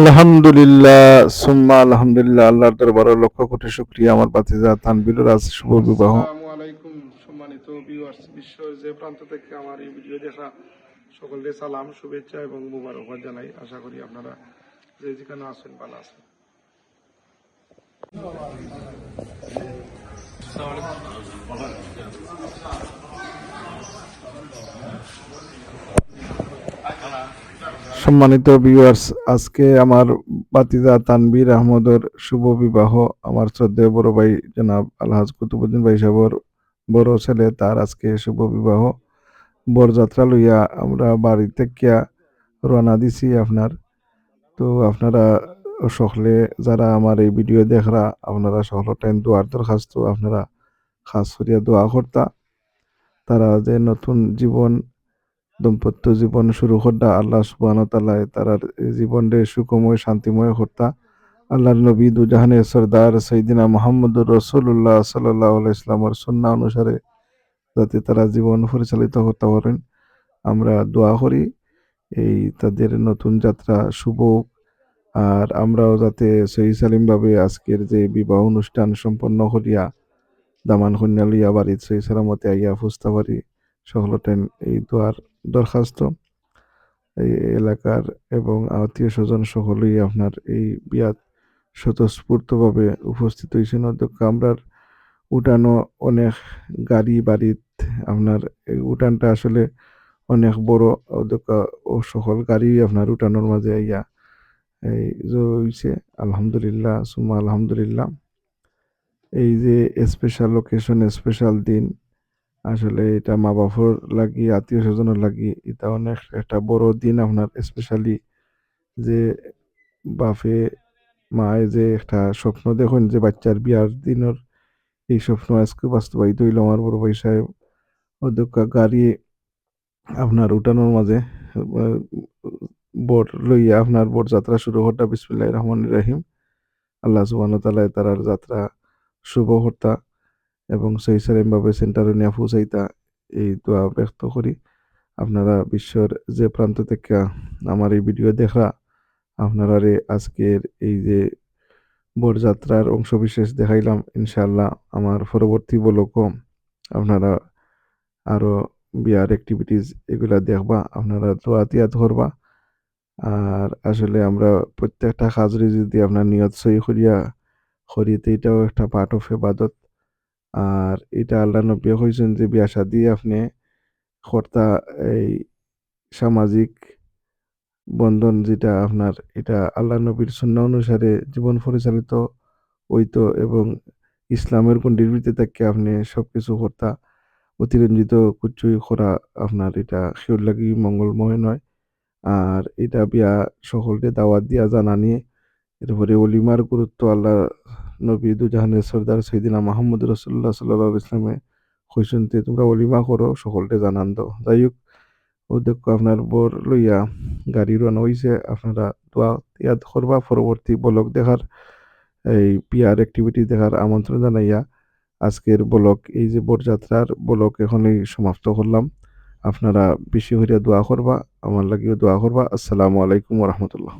আলহামদুলিল্লাহ, সুম্মা আলহামদুলিল্লাহ, আল্লাহর দরবারে লক্ষ কোটি শুকরিয়া। আমার বাতিজা তানবিলুর আজ শুভ বিবাহ। আলাইকুম, সম্মানিত ভিউয়ার্স বিশ্বের যে প্রান্ত থেকে আমার এই ভিডিও দেখা, সকলকে সালাম, শুভেচ্ছা এবং মুবারকবাদ জানাই। আশা করি আপনারা যে যেখানে আছেন, ভালো আছেন। সম্মানিত ভিউয়ার্স আজকে আমার বাতিজা তানবীর আহমদের শুভ বিবাহ। আমার শ্রদ্ধেয় বড় ভাই জনাব আলহাজ কুতুবুদ্দিন ভাই সাহেবর বড় ছেলে তার আজকে শুভ বিবাহ। বরযাত্রা লইয়া আমরা বাড়ি থেকে রওনা দিছি আপনার। তো আপনারা সকলে যারা আমার এই ভিডিও দেখরা, আপনারা সকল টাইম দোয়ার দরখাস্ত, আপনারা খাস করিয়া দোয়া করতা। তারা যে নতুন জীবন দাম্পত্য জীবন শুরু করতা আল্লাহ সুবহান তাআলা তারার জীবনরে সুখময়, শান্তিময় করতা আল্লাহর নবী দুজাহানের সরদার সৈদিনা মোহাম্মদুর রসুল্লাহ সাল্লাহ ইসলামের সন্না অনুসারে যাতে তারা জীবন পরিচালিত করতে পারেন আমরা দোয়া করি, এই তাদের নতুন যাত্রা শুভ আর আমরাও যাতে সহি সালিমভাবে আজকের যে বিবাহ অনুষ্ঠান সম্পন্ন করিয়া দামান কন্যা লইয়া বাড়ির সহি সালামতে আইয়া ফুসতে পারি সকলটেন এই দোয়ার দরখাস্ত। এই এলাকার এবং আত্মীয় স্বজন সকলেই আপনার এই বিয়াত স্বতঃস্ফূর্তভাবে উপস্থিত হয়েছেন। অধ্যক্ষ আমরার উঠানো অনেক গাড়ি বাড়িত আপনার এই উঠানটা আসলে অনেক বড়। অধ্যক্ষ ও সকল গাড়ি আপনার উঠানোর মাঝে আইয়া এই যে হইছে। আলহামদুলিল্লাহ সুমা আলহামদুলিল্লাহ। এই যে স্পেশাল লোকেশন স্পেশাল দিন আসলে এটা মা বাবার লাগি আত্মীয় স্বজনের লাগি এটা অনেক একটা বড় দিন আপনার স্পেশালি যে বাপে, মায়ে যে একটা স্বপ্ন দেখুন যে বাচ্চার বিয়ার দিনের এই স্বপ্ন আজকে বাস্তবায়িত হইল আমার বড় ভাই সাহেব। অধ্যক্ষ গাড়ি আপনার উঠানোর মাঝে, বর লইয়া আপনার বর যাত্রা শুরু হতা বিসমিল্লাহ রহমান রাহিম। আল্লাহ সুবাহ তালায় তারার যাত্রা শুভ হর্তা এবং সেই সারিমভাবে সেন্টারে নিয়ে পৌঁছাইতা এই দোয়া ব্যক্ত করি। আপনারা বিশ্বর যে প্রান্ত থেকে আমার এই ভিডিও দেখা আপনারা আজকের এই যে বরযাত্রার অংশবিশেষ দেখাইলাম ইনশাল্লাহ আমার পরবর্তী বলকও আপনারা আরও বিয়ার অ্যাক্টিভিটিস এগুলা দেখবা, আপনারা দোয়া তিয়া ধরবা আর আসলে আমরা প্রত্যেকটা কাজরে যদি আপনার নিয়ত সই করিয়া করিতে, এটাও একটা পার্ট অফ এবাদত আর এটা আল্লাহ নবী কইছেন যে বিয়া শাদি আপনি কর্তা এই সামাজিক বন্ধন যেটা আপনার, এটা আল্লাহ নবীর সুন্না অনুসারে জীবন পরিচালিত হইতো এবং ইসলামের ভিতরে থেকে আপনি সব কিছু কর্তা অতিরঞ্জিত কুচুই করা আপনার এটা শিওর লাগি মঙ্গলময় নয়। আর এটা বিয়া সকলকে দাওয়াত দিয়া জানা নিয়ে এরপরে অলিমার গুরুত্ব আল্লাহ নবী দুজাহানের সর্দার সৈদিনা মাহমুদ রসুল্লাহ সাল্লাহ ইসলামে কইসনতে তোমরা অলিমা করো, সকলকে জানান দাও। যাই হোক অধ্যক্ষ আপনার বর লইয়া গাড়ি রানা হইছে। আপনারা দোয়া ইয়াদ করবা, পরবর্তী বলক দেখার, এই পিয়ার অ্যাক্টিভিটি দেখার আমন্ত্রণ জানাইয়া আজকের বলক এই যে বরযাত্রার বলক এখনই সমাপ্ত করলাম। আপনারা বেশি হইয়া দোয়া করবা, আমার লাগিও দোয়া করবা। আসসালামু আলাইকুম রহমতুল্লাহ।